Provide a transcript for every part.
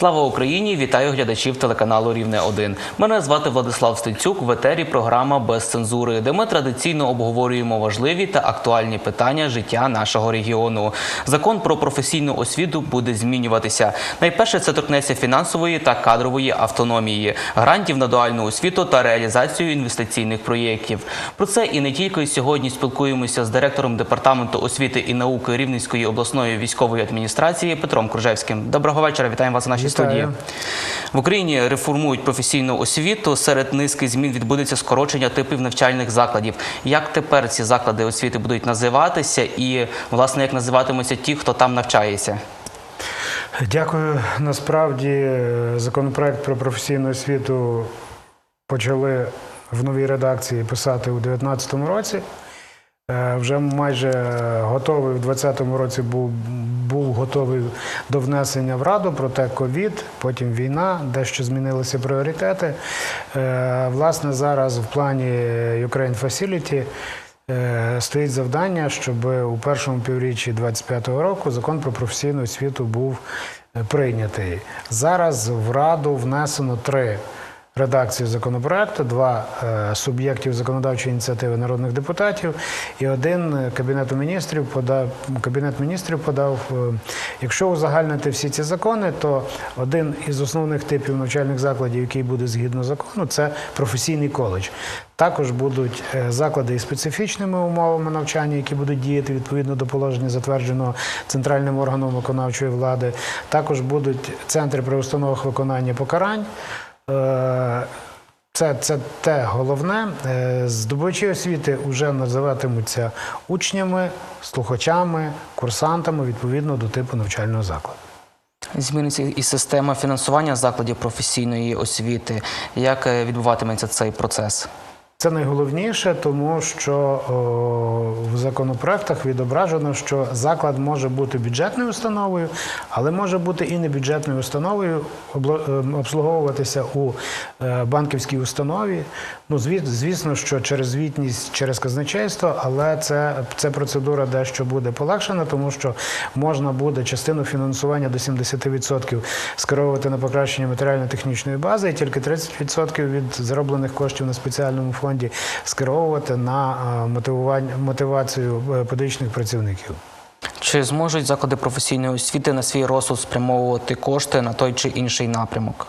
Слава Україні! Вітаю глядачів телеканалу Рівне 1 Мене звати Владислав Стецюк. В етері програма без цензури, де ми традиційно обговорюємо важливі та актуальні питання життя нашого регіону. Закон про професійну освіту буде змінюватися. Найперше це торкнеться фінансової та кадрової автономії, грантів на дуальну освіту та реалізацію інвестиційних проєктів. Про це і не тільки сьогодні спілкуємося з директором департаменту освіти і науки Рівненської обласної військової адміністрації Петром Кружевським. Доброго вечора. Вітаємо вас у нашій. Студії. В Україні реформують професійну освіту. Серед низки змін відбудеться скорочення типів навчальних закладів. Як тепер ці заклади освіти будуть називатися, і власне як називатимуться ті, хто там навчається? Дякую. Насправді е, законопроект про професійну освіту почали в новій редакції писати у 2019 році. Е, Вже майже готовий в 2020 році був, був готовий до внесення в Раду, проте ковід, потім війна, дещо змінилися пріоритети. Е, Власне, зараз в плані Ukraine Facility е, стоїть завдання, щоб у першому півріччі 2025 року закон про професійну освіту був прийнятий. Зараз в Раду внесено три редакції законопроекту, два е, суб'єктів законодавчої ініціативи народних депутатів і один е, Кабінету міністрів подав Кабінет міністрів подав. е, Якщо узагальнити всі ці закони, то один із основних типів навчальних закладів, який буде згідно закону, це професійний коледж. Також будуть заклади із специфічними умовами навчання, які будуть діяти відповідно до положення, затвердженого центральним органом виконавчої влади. Також будуть центри при установах виконання покарань. Е, Це, це те головне. Е, Здобувачі освіти вже називатимуться учнями, слухачами, курсантами відповідно до типу навчального закладу. Зміниться і система фінансування закладів професійної освіти. Як е, відбуватиметься цей процес? Це найголовніше, тому що в законопроектах відображено, що заклад може бути бюджетною установою, але може бути і не бюджетною установою, ем, обслуговуватися у е, банківській установі. Ну, зві- звісно, що через звітність, через казначейство, але це, це процедура дещо буде полегшена, тому що можна буде частину фінансування до 70% скеровувати на покращення матеріально-технічної бази, і тільки 30% від зароблених коштів на спеціальному фонді скеровувати на е, мотивацію е, педагогічних працівників. Чи зможуть заклади професійної освіти на свій розсуд спрямовувати кошти на той чи інший напрямок?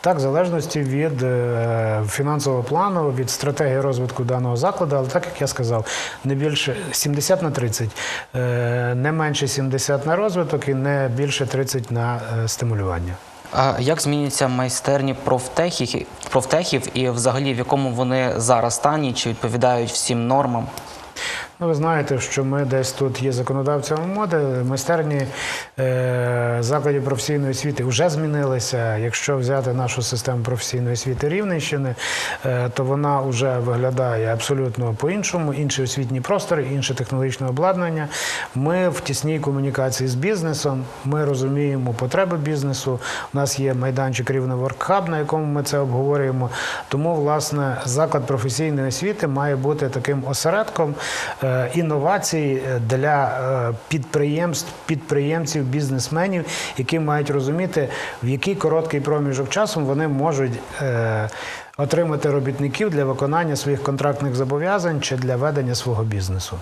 Так, в залежності від е, фінансового плану, від стратегії розвитку даного закладу, але так як я сказав, не більше 70 на 30, е, не менше 70 на розвиток і не більше 30 на стимулювання. Як зміняться майстерні профтехів, профтехів і взагалі в якому вони зараз стані, чи відповідають всім нормам? Ну, ви знаєте, що ми десь тут є законодавцями моди. Майстерні е, закладів професійної освіти вже змінилися. Якщо взяти нашу систему професійної освіти Рівненщини, е, то вона вже виглядає абсолютно по-іншому. Інший освітній простор, інше технологічне обладнання. Ми в тісній комунікації з бізнесом. Ми розуміємо потреби бізнесу. У нас є майданчик Рівне Воркхаб, на якому ми це обговорюємо. Тому, власне, заклад професійної освіти має бути таким осередком е, інновацій для е, підприємств, підприємців, бізнесменів, які мають розуміти, в який короткий проміжок часу вони можуть. е, Отримати робітників для виконання своїх контрактних зобов'язань чи для ведення свого бізнесу.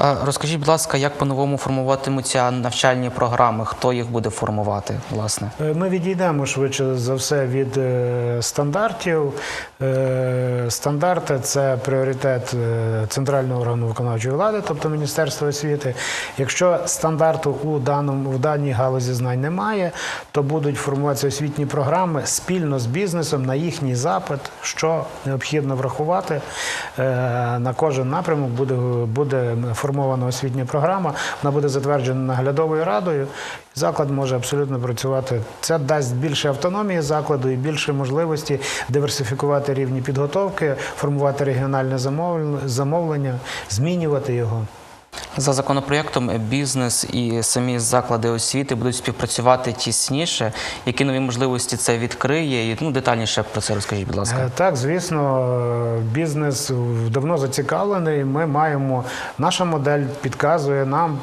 Розкажіть, будь ласка, як по-новому формуватимуться навчальні програми? Хто їх буде формувати, власне? Е, Ми відійдемо швидше за все від е, стандартів. Е, Стандарти це пріоритет центрального органу виконавчої влади, тобто Міністерства освіти. Якщо стандарту у даному в даній галузі знань немає, то будуть формуватися освітні програми спільно з бізнесом на їхній запит, що необхідно врахувати. На кожен напрямок буде, буде формована освітня програма, вона буде затверджена наглядовою радою. Заклад може абсолютно працювати. Це дасть більше автономії закладу і більше можливості диверсифікувати рівні підготовки, формувати регіональне замовлення, змінювати його. За законопроєктом бізнес і самі заклади освіти будуть співпрацювати тісніше. Які нові можливості це відкриє? І ну детальніше про це розкажіть, будь ласка. Е, Так, звісно, е, бізнес давно зацікавлений. Ми маємо наша модель підказує нам,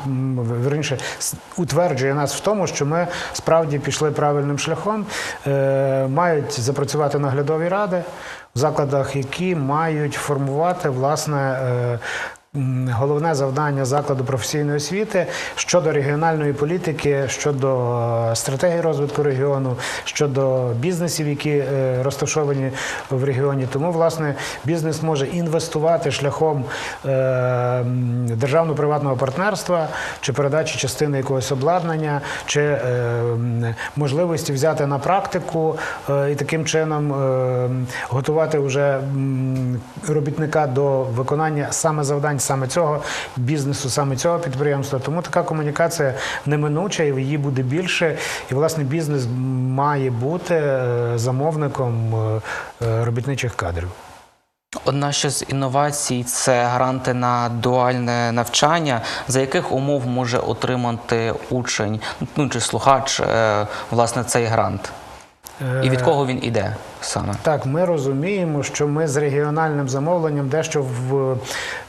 с- утверджує нас в тому, що ми справді пішли правильним шляхом. Е, Мають запрацювати наглядові ради в закладах, які мають формувати власне. Головне завдання закладу професійної освіти щодо регіональної політики, щодо е, стратегії розвитку регіону, щодо бізнесів, які е, розташовані в регіоні. Тому, власне, бізнес може інвестувати шляхом е, державно-приватного партнерства чи передачі частини якогось обладнання, чи можливості взяти на практику і таким чином готувати вже робітника до виконання саме завдань саме цього бізнесу, саме цього підприємства. Тому така комунікація неминуча, і її буде більше. І власне бізнес має бути е, замовником е, е, робітничих кадрів. Одна ще з інновацій це гранти на дуальне навчання. За яких умов може отримати учень, ну чи слухач, власне, цей грант? І від кого він іде саме? Так, ми розуміємо, що ми з регіональним замовленням дещо в,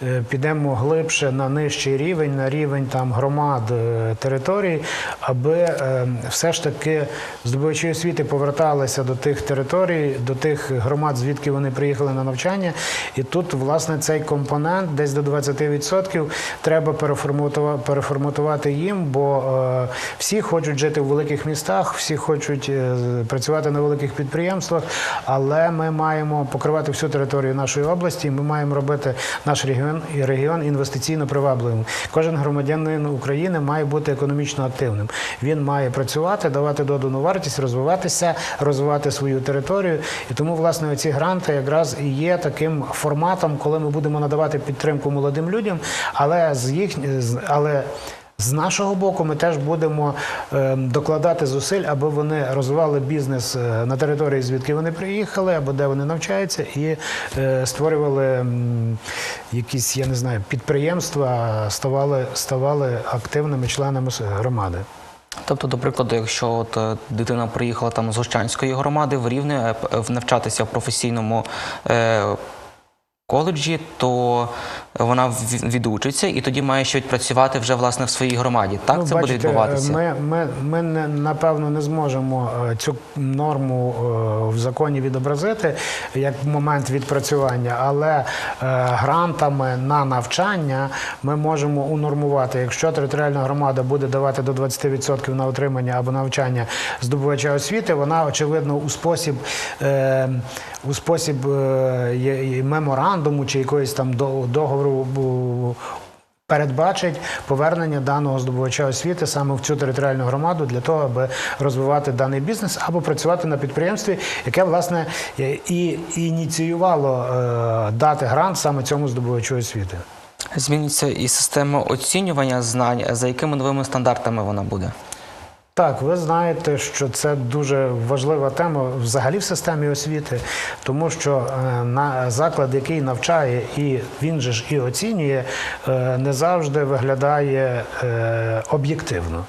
е, підемо глибше на нижчий рівень, на рівень там громад е, територій, аби е, все ж таки здобувачі освіти поверталися до тих територій, до тих громад, звідки вони приїхали на навчання. І тут, власне, цей компонент десь до 20% треба переформатувати, їм, бо всі хочуть жити в великих містах, всі хочуть працювати на великих підприємствах, але ми маємо покривати всю територію нашої області. Ми маємо робити наш регіон регіон інвестиційно привабливим. Кожен громадянин України має бути економічно активним. Він має працювати, давати додану вартість, розвиватися, розвивати свою територію. І тому, власне, ці гранти якраз і є таким форматом, коли ми будемо надавати підтримку молодим людям, але з їх але. З нашого боку, ми теж будемо е, докладати зусиль, аби вони розвивали бізнес е, на території, звідки вони приїхали, або де вони навчаються, і е, створювали якісь, я не знаю, підприємства, ставали, ставали активними членами громади. Тобто, до прикладу, якщо от е, дитина приїхала там з Гощанської громади в Рівне навчатися в професійному коледжі, то вона відучиться і тоді має ще відпрацювати вже власне в своїй громаді. Так Ну, це буде відбуватися. Ми, ми, ми не, напевно не зможемо е, цю норму е, в законі відобразити як момент відпрацювання, але е, грантами на навчання ми можемо унормувати. Якщо територіальна громада буде давати до 20% на отримання або навчання здобувача освіти, вона очевидно у спосіб у спосіб меморандуму чи якоїсь там до- договору. передбачить повернення даного здобувача освіти саме в цю територіальну громаду для того, аби розвивати даний бізнес або працювати на підприємстві, яке власне і ініціювало е, дати грант саме цьому здобувачу освіти. Зміниться і система оцінювання знань. За якими новими стандартами вона буде? Так, ви знаєте, що це дуже важлива тема взагалі в системі освіти, тому що е, на заклад, який навчає, і він же ж і оцінює, е, не завжди виглядає е, об'єктивно.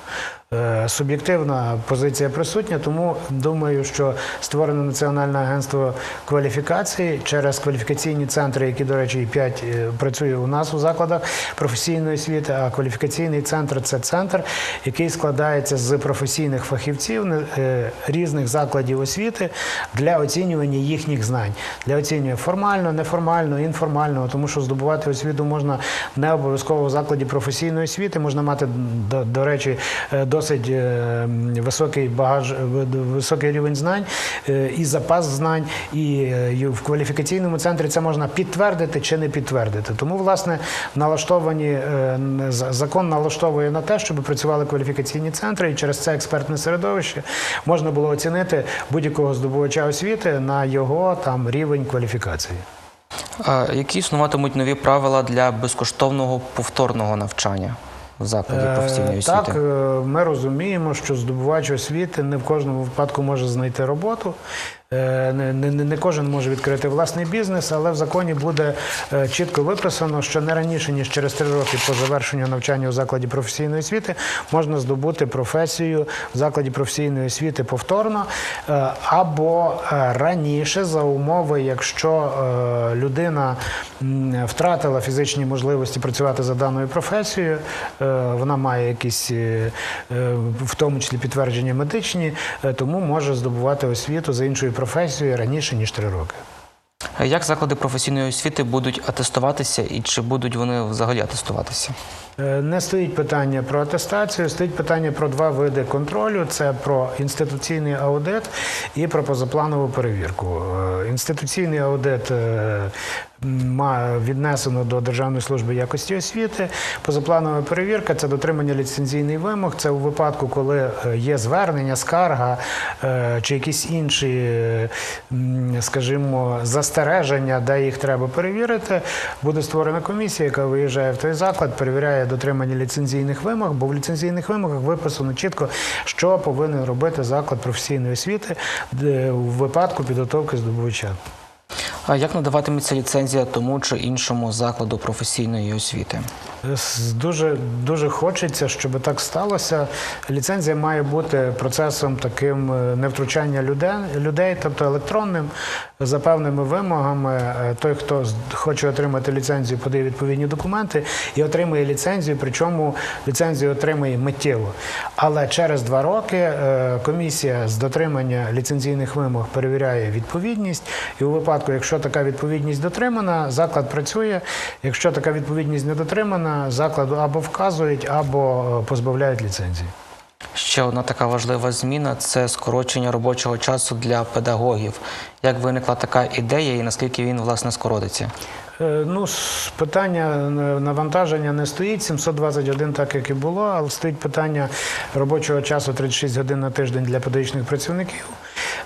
Е, Суб'єктивна позиція присутня, тому думаю, що створене Національне агентство кваліфікації через кваліфікаційні центри, які, до речі, і 5 працює у нас у закладах професійної освіти. А кваліфікаційний центр це центр, який складається з професійних фахівців е, різних закладів освіти для оцінювання їхніх знань, для оцінювання формально, неформально, інформально, тому що здобувати освіту можна не обов'язково в закладі професійної освіти, можна мати до, до речі е, досить е, високий багаж, високий рівень знань е, і запас знань, і е, в кваліфікаційному центрі це можна підтвердити чи не підтвердити. Тому, власне, налаштовані закон налаштовує на те, щоб працювали кваліфікаційні центри, і через це експертне середовище можна було оцінити будь-якого здобувача освіти на його там рівень кваліфікації. Які існуватимуть нові правила для безкоштовного повторного навчання в закладі Е, професійної освіти? Так, е, ми розуміємо, що здобувач освіти не в кожному випадку може знайти роботу. Е, Не, не, не кожен може відкрити власний бізнес, але в законі буде е, чітко виписано, що не раніше ніж через три роки по завершенню навчання у закладі професійної освіти можна здобути професію в закладі професійної освіти повторно е, або раніше за умови, якщо людина втратила фізичні можливості працювати за даною професією, вона має якісь, в тому числі підтвердження медичні, тому може здобувати освіту за іншою професією раніше ніж три роки. Як заклади професійної освіти будуть атестуватися і чи будуть вони взагалі атестуватися? Е, Не стоїть питання про атестацію, стоїть питання про два види контролю: це про інституційний аудит і про позапланову перевірку. Е, Інституційний аудит е, віднесено до Державної служби якості освіти. Позапланова перевірка це дотримання ліцензійних вимог. Це у випадку, коли е, є звернення, скарга е, чи якісь інші, е, скажімо, застереження, де їх треба перевірити. Буде створена комісія, яка виїжджає в той заклад, перевіряє дотримання ліцензійних вимог, бо в ліцензійних вимогах виписано чітко, що повинен робити заклад професійної освіти у випадку підготовки здобувача. Як надаватиметься ліцензія тому чи іншому закладу професійної освіти? Дуже дуже хочеться, щоб так сталося. Ліцензія має бути процесом таким е, невтручання людей, людей, тобто електронним, за певними вимогами. Е, Той, хто хоче отримати ліцензію, подає відповідні документи і отримує ліцензію, причому ліцензію отримує миттєво. Але через два роки е, комісія з дотримання ліцензійних вимог перевіряє відповідність, і у випадку, якщо така відповідність дотримана, заклад працює. Якщо така відповідність не дотримана, закладу або вказують, або е, позбавляють ліцензії. Ще одна така важлива зміна це скорочення робочого часу для педагогів. Як виникла така ідея і наскільки він власне скоротиться? Е, Ну, питання навантаження не стоїть, 721 так, як і було, але стоїть питання робочого часу 36 годин на тиждень для педагогічних працівників.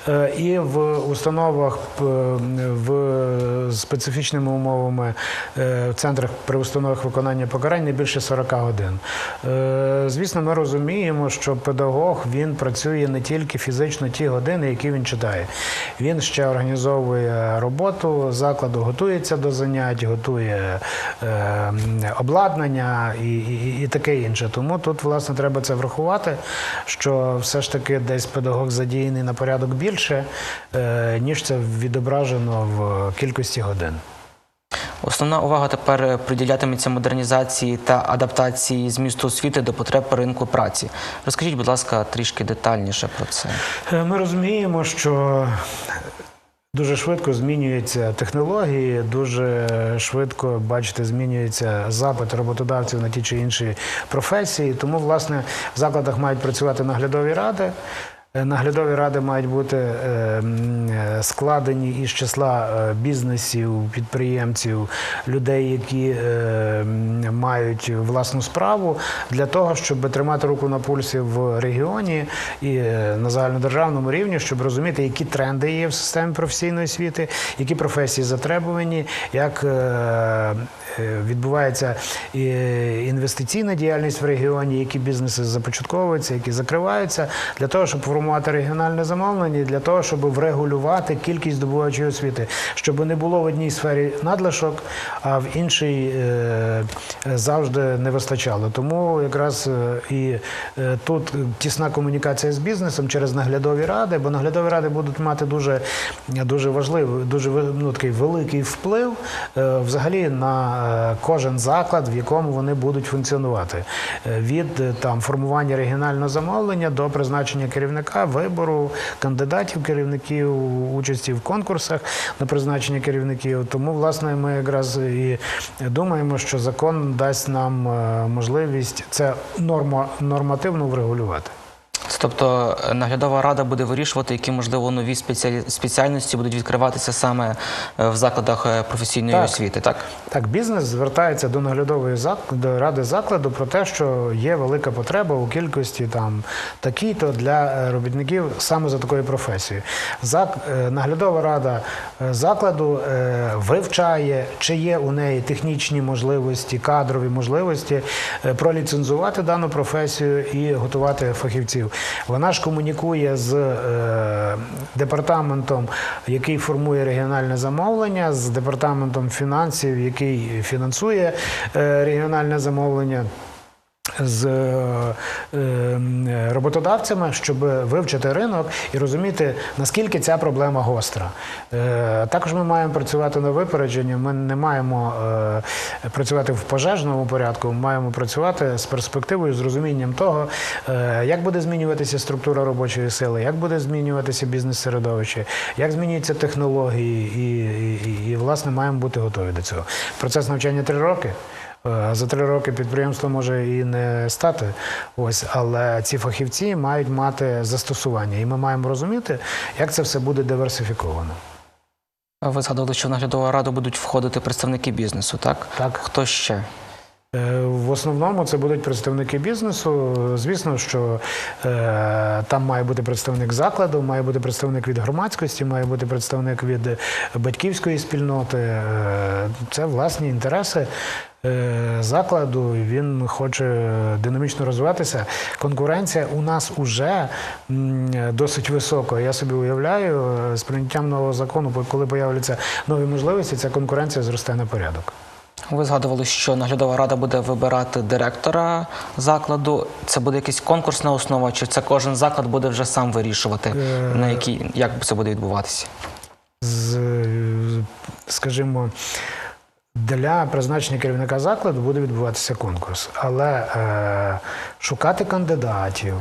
Е, І в установах в специфічними умовами е, в центрах при установах виконання покарань не більше 40 годин. Е, Звісно, ми розуміємо, що педагог він працює не тільки фізично ті години, які він читає. Він ще організовує роботу закладу, готується до занять, готує обладнання і, і, і таке інше. Тому тут, власне, треба це врахувати, що все ж таки десь педагог задіяний на порядок більше, е, ніж це відображено в кількості годин. Основна увага тепер приділятиметься модернізації та адаптації змісту освіти до потреб ринку праці. Розкажіть, будь ласка, трішки детальніше про це. Е, Ми розуміємо, що дуже швидко змінюються технології, дуже швидко, бачите, змінюється запит роботодавців на ті чи інші професії. Тому, власне, в закладах мають працювати наглядові ради. Е, Наглядові ради мають бути е, е, складені із числа бізнесів, підприємців, людей, які мають власну справу для того, щоб тримати руку на пульсі в регіоні і на загальнодержавному рівні, щоб розуміти, які тренди є в системі професійної освіти, які професії затребувані, як відбувається інвестиційна діяльність в регіоні, які бізнеси започатковуються, які закриваються, для того, щоб формувати регіональне замовлення, для того, щоб врегулювати кількість здобувачів освіти, щоб не було в одній сфері надлишок, а в іншій е, завжди не вистачало. Тому якраз е, і е, тут тісна комунікація з бізнесом через наглядові ради, бо наглядові ради будуть мати дуже, дуже важливий, дуже ну, такий великий вплив взагалі на кожен заклад, в якому вони будуть функціонувати. Від там формування регіонального замовлення до призначення керівника, вибору кандидатів керівників, участі в конкурсах на призначення керівників. Тому, власне, ми якраз і думаємо, що закон дасть нам е, можливість це норма, нормативно врегулювати. Тобто е, наглядова рада буде вирішувати, які можливо нові спеціальності будуть відкриватися саме е, в закладах е, професійної Так. освіти, так? Так, бізнес звертається до наглядової до ради закладу про те, що є велика потреба у кількості там такій-то для робітників саме за такою професією. Зак... Наглядова рада закладу вивчає, чи є у неї технічні можливості, кадрові можливості проліцензувати дану професію і готувати фахівців. Вона ж комунікує з е, департаментом, який формує регіональне замовлення, з департаментом фінансів, який фінансує е, регіональне замовлення з е, е, роботодавцями, щоб вивчити ринок і розуміти, наскільки ця проблема гостра. Е, Також ми маємо працювати на випередження. Ми не маємо е, працювати в пожежному порядку. Ми маємо працювати з перспективою, з розумінням того, як буде змінюватися структура робочої сили, як буде змінюватися бізнес-середовище, як змінюються технології, і, і, і, і власне маємо бути готові до цього. Процес навчання три роки. Е, За три роки підприємство може і не стати, ось, але ці фахівці мають мати застосування, і ми маємо розуміти, як це все буде диверсифіковано. Ви згадували, що в наглядову раду будуть входити представники бізнесу, так? Так. Хто ще? Е, В основному це будуть представники бізнесу. Звісно, що е, там має бути представник закладу, має бути представник від громадськості, має бути представник від батьківської спільноти. Е, це власні інтереси. Е, Закладу він хоче динамічно розвиватися. Конкуренція у нас уже досить висока. Я собі уявляю, е, з прийняттям нового закону, коли появляться нові можливості, ця конкуренція зросте на порядок. Ви згадували, що наглядова рада буде вибирати директора закладу. Це буде якась конкурсна основа, чи це кожен заклад буде вже сам вирішувати, Е, на якій як це буде відбуватися? з, скажімо, для призначення керівника закладу буде відбуватися конкурс, але е, шукати кандидатів.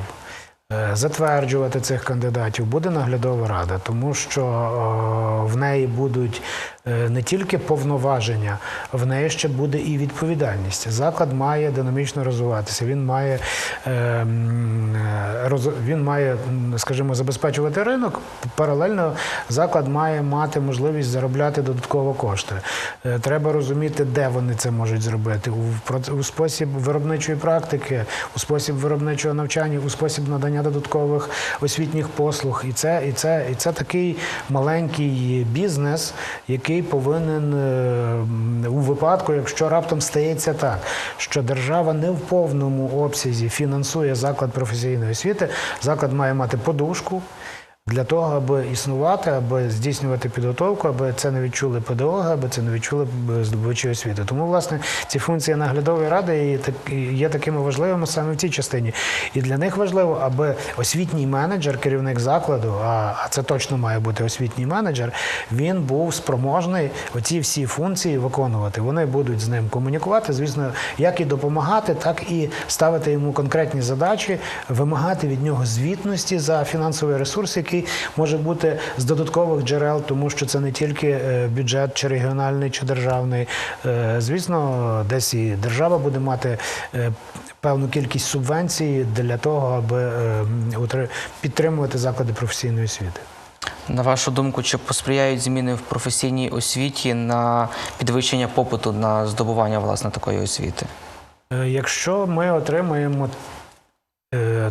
е, Затверджувати цих кандидатів буде наглядова рада, тому що е, в неї будуть не тільки повноваження, в неї ще буде і відповідальність. Заклад має динамічно розвиватися. Він має, е, м, е, він має, скажімо, забезпечувати ринок. Паралельно заклад має мати можливість заробляти додатково кошти. Е, Треба розуміти, де вони це можуть зробити у спосіб виробничої практики, у спосіб виробничого навчання, у спосіб надання додаткових освітніх послуг. І це, і це, і це такий маленький бізнес, який повинен е, у випадку, якщо раптом стається так, що держава не в повному обсязі фінансує заклад професійної освіти, заклад має мати подушку. Для того, аби існувати, аби здійснювати підготовку, аби це не відчули педагоги, аби це не відчули здобувачі освіти. Тому, власне, ці функції наглядової ради є такими важливими саме в цій частині. І для них важливо, аби освітній менеджер, керівник закладу, а, це точно має бути освітній менеджер, він був спроможний оці всі функції виконувати. Вони будуть з ним комунікувати, звісно, як і допомагати, так і ставити йому конкретні задачі, вимагати від нього звітності за фінансовий ресурс, який може бути з додаткових джерел, тому що це не тільки е, бюджет, чи регіональний, чи державний. Е, Звісно, десь і держава буде мати. е, Певну кількість субвенцій для того, аби підтримувати заклади професійної освіти. На вашу думку, чи посприяють зміни в професійній освіті на підвищення попиту на здобування власне такої освіти? Якщо ми отримаємо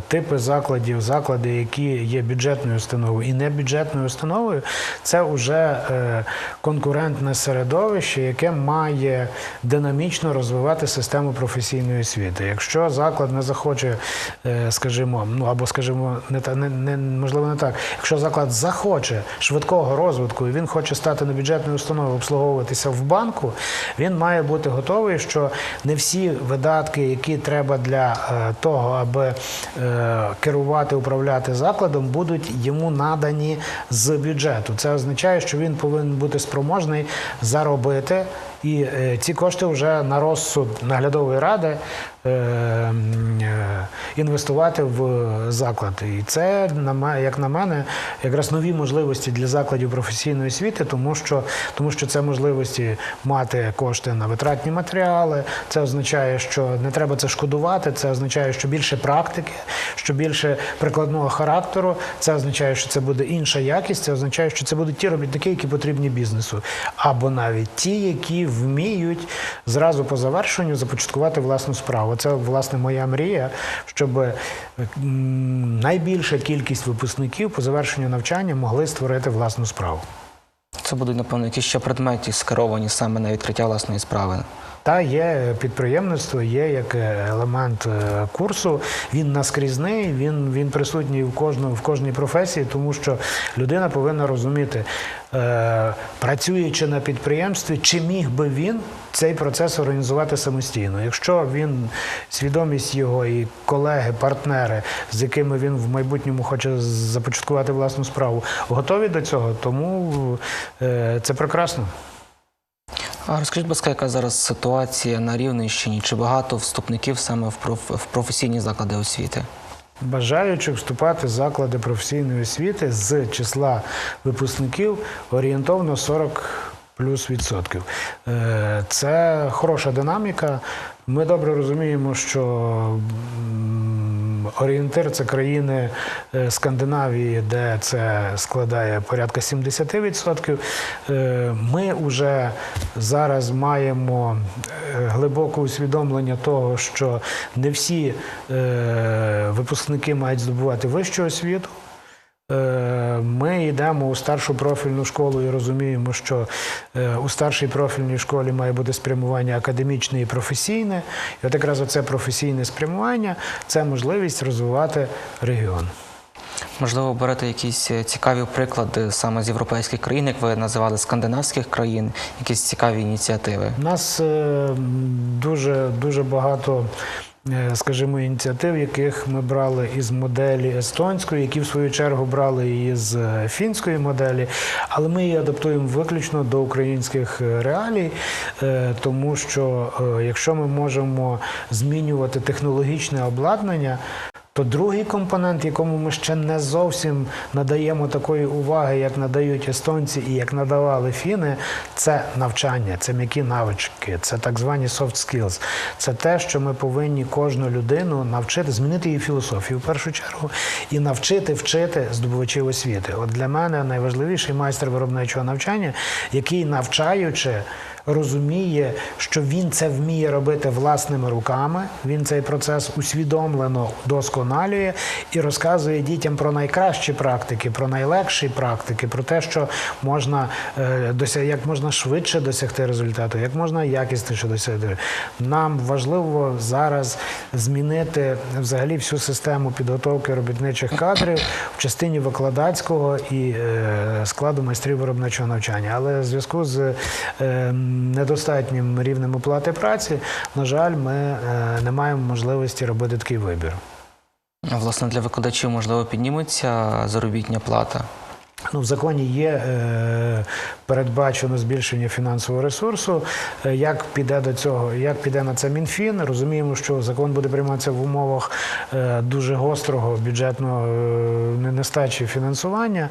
типи закладів, заклади, які є бюджетною установою і небюджетною установою, це вже е, конкурентне середовище, яке має динамічно розвивати систему професійної освіти. Якщо заклад не захоче, е, скажімо, ну або скажімо, не та не, не можливо не так. Якщо заклад захоче швидкого розвитку і він хоче стати на бюджетною установою, обслуговуватися в банку, він має бути готовий, що не всі видатки, які треба для е, того, аби е, керувати, управляти закладом, будуть йому надані з бюджету. Це означає, що він повинен бути спроможний заробити. І е, ці кошти вже на розсуд наглядової ради е, е, інвестувати в заклад. І це, як на мене, якраз нові можливості для закладів професійної освіти, тому що, тому що це можливості мати кошти на витратні матеріали. Це означає, що не треба це шкодувати. Це означає, що більше практики, що більше прикладного характеру. Це означає, що це буде інша якість. Це означає, що це будуть ті робітники, які потрібні бізнесу, або навіть ті, які вміють зразу по завершенню започаткувати власну справу. Це власне моя мрія, щоб найбільша кількість випускників по завершенню навчання могли створити власну справу. Це будуть, напевно, якісь ще предметі скеровані саме на відкриття власної справи. Та є підприємництво, є як елемент е, курсу. Він наскрізний, він, він присутній в кожному в кожній професії, тому що людина повинна розуміти, е, працюючи на підприємстві, чи міг би він цей процес організувати самостійно. Якщо він свідомість його і колеги, партнери, з якими він в майбутньому хоче започаткувати власну справу, готові до цього, тому е, це прекрасно. А розкажіть, будь ласка, яка зараз ситуація на Рівненщині? Чи багато вступників саме в, проф... в професійні заклади освіти? Бажаючих вступати в заклади професійної освіти з числа випускників орієнтовно 40 плюс відсотків. Е, Це хороша динаміка. Ми добре розуміємо, що орієнтир це країни е, Скандинавії, де це складає порядка 70%. Е, Ми вже зараз маємо е, глибоке усвідомлення того, що не всі випускники мають здобувати вищу освіту. Е, Ми йдемо у старшу профільну школу і розуміємо, що е, у старшій профільній школі має бути спрямування академічне і професійне. І от якраз оце професійне спрямування це можливість розвивати регіон. Можливо, берете якісь е, цікаві приклади саме з європейських країн, як ви називали скандинавських країн, якісь цікаві ініціативи? У нас дуже, дуже багато. Е, Скажімо, ініціатив, яких ми брали із моделі естонської, які в свою чергу брали із е, фінської моделі, але ми її адаптуємо виключно до українських е, реалій, тому що якщо ми можемо змінювати технологічне обладнання, то другий компонент, якому ми ще не зовсім надаємо такої уваги, як надають естонці і як надавали фіни, це навчання, це м'які навички, це так звані soft skills. Це те, що ми повинні кожну людину навчити, змінити її філософію в першу чергу, і навчити вчити здобувачів освіти. От для мене найважливіший майстер виробничого навчання, який навчаючи розуміє, що він це вміє робити власними руками. Він цей процес усвідомлено досконалює і розказує дітям про найкращі практики, про найлегші практики, про те, що можна е, досяг, як можна швидше досягти результату, як можна якісніше досягти. Нам важливо зараз змінити взагалі всю систему підготовки робітничих кадрів в частині викладацького і е, складу майстрів виробничого навчання. Але в зв'язку з е, недостатнім рівнем оплати праці, на жаль, ми е, не маємо можливості робити такий вибір. Власне, для викладачів можливо підніметься заробітня плата. Ну, в законі є е, передбачено збільшення фінансового ресурсу. Е, як піде до цього, як піде на це Мінфін? Розуміємо, що закон буде прийматися в умовах е, дуже гострого бюджетного е, нестачі фінансування.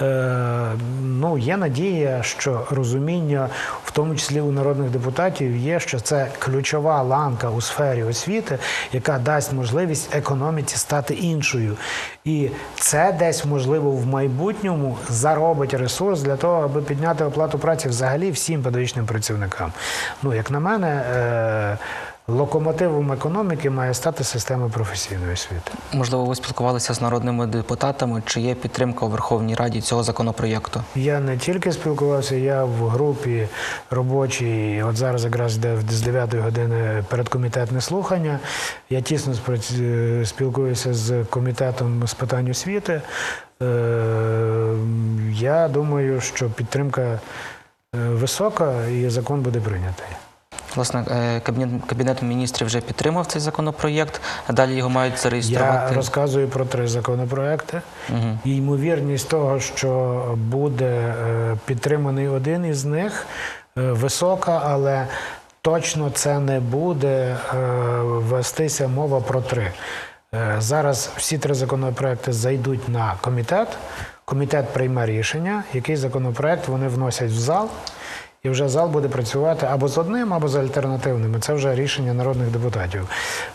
Е, ну, є надія, що розуміння, тому числі у народних депутатів, є, що це ключова ланка у сфері освіти, яка дасть можливість економіці стати іншою. І це десь можливо в майбутньому заробить ресурс для того, аби підняти оплату праці взагалі всім педагогічним працівникам. Ну, як на мене, е- локомотивом економіки має стати система професійної освіти. Можливо, ви спілкувалися з народними депутатами, чи є підтримка у Верховній Раді цього законопроєкту? Я не тільки спілкувався, я в групі робочій, от зараз якраз йде з 9 години передкомітетне слухання. Я тісно спілкуюся з комітетом з питань освіти. Е, Я думаю, що підтримка е, висока і закон буде прийнятий. Власне, е, кабінет кабінет міністрів вже підтримав цей законопроєкт, а далі його мають Я зареєструвати. розказую про три законопроекти. Мгм. І ймовірність того, що буде е, підтриманий один із них, е, висока, але точно це не буде вестися мова про три. Зараз всі три законопроекти зайдуть на комітет. Комітет прийме рішення, який законопроект вони вносять в зал. І вже зал буде працювати або з одним, або з альтернативними. Це вже рішення народних депутатів.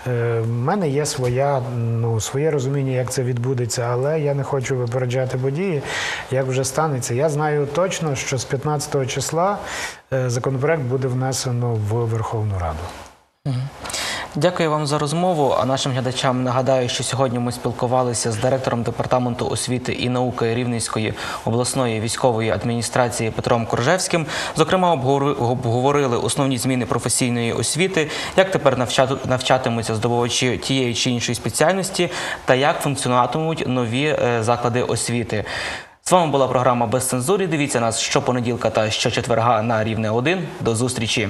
Е, в мене є своя, ну, своє розуміння, як це відбудеться, але я не хочу випереджати події, як вже станеться. Я знаю точно, що з 15 числа е, законопроект буде внесено в Верховну Раду. Дякую вам за розмову. А нашим глядачам нагадаю, що сьогодні ми спілкувалися з директором департаменту освіти і науки Рівненської обласної військової адміністрації Петром Коржевським. Зокрема, обговори- обговорили основні зміни професійної освіти, як тепер навчатимуться здобувачі тієї чи іншої спеціальності, та як функціонуватимуть нові е, заклади освіти. З вами була програма без цензури. Дивіться нас щопонеділка та щочетверга на рівне 1. До зустрічі.